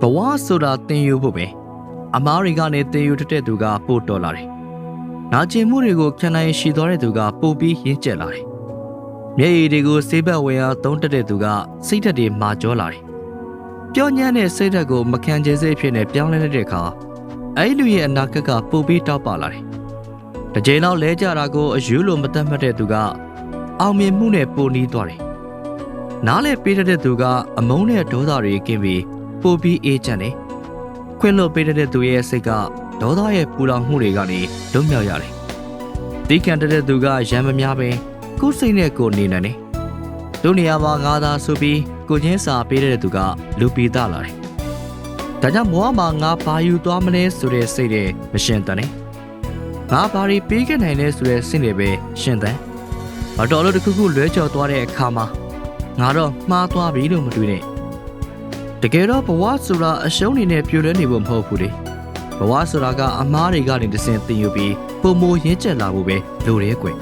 ဘဝဆိုတာသင်ယူဖို့ပဲအမားတွေကနေသင်ယူတတ်တဲ့သူကပို့တော်လာတယ်နာကျင်မှုတွေကိုခံနိုင်ရှိသွားတဲ့သူကပို့ပြီးရင့်ကျက်လာတယ်မျက်ရည်တွေကိုစေးဘက်ဝင်အားသုံးတတ်တဲ့သူကစိတ်ဓာတ်တွေမာကျောလာတယ်ပြောညံ့တဲ့စိတ်ဓာတ်ကိုမခံချေစိတ်ဖြစ်နေပြောင်းလဲတဲ့အခါအဲ့ဒီလူရဲ့အနာဂတ်ကပို့ပြီးတောက်ပါလာတယ်တစ်ချိန်လောက်လဲကြတာကိုအယူလိုမတတ်မှတ်တဲ့သူကအောင်မြင်မှုနဲ့ပိုနီးသွားတယ်နားလေပေးတတ်တဲ့သူကအမုန်းနဲ့ဒေါသတွေကင်းပြီး ပို့ပြီးအေးချမ်းတယ်ခွင့်လွတ်ပေးတတ်တဲ့သူရဲ့စိတ်ကဒေါသရဲ့ပူလောင်မှုတွေကနေလွတ်မြောက်ရတယ်တီးကန်တတ်တဲ့သူကရံမများပဲကိုယ်စိတ်နဲ့ကိုယ်နေနိုင်တယ်တို့နေရာမှာငါသာဆိုပြီးကိုချင်းစာပေးတဲ့သူကလူပီတာလာတယ်ဒါကြောင့်ဘဝမှာငါဘာယူသွားမလဲဆိုတဲ့စိတ်နဲ့မရှင်တန်နဲ့ငါဘာတွေပေးခဲ့နိုင်လဲဆိုတဲ့စိတ်နဲ့ပဲရှင်သန်မတော်လို့တစ်ခုခုလွဲချော်သွားတဲ့အခါမှာငါတော့မှားသွားပြီလို့မတွေးနဲ့ တကယ်တော့ဘဝဆိုတာအရှုံးနေနဲ့ပြိုလဲနေဖို့မဟုတ်ဘူးလေဘဝဆိုတာကအမားတွေကနေတစင်တင်ယူပြီးပုံမရင်းကျက်လာဖို့ပဲလိုတယ်ကွယ်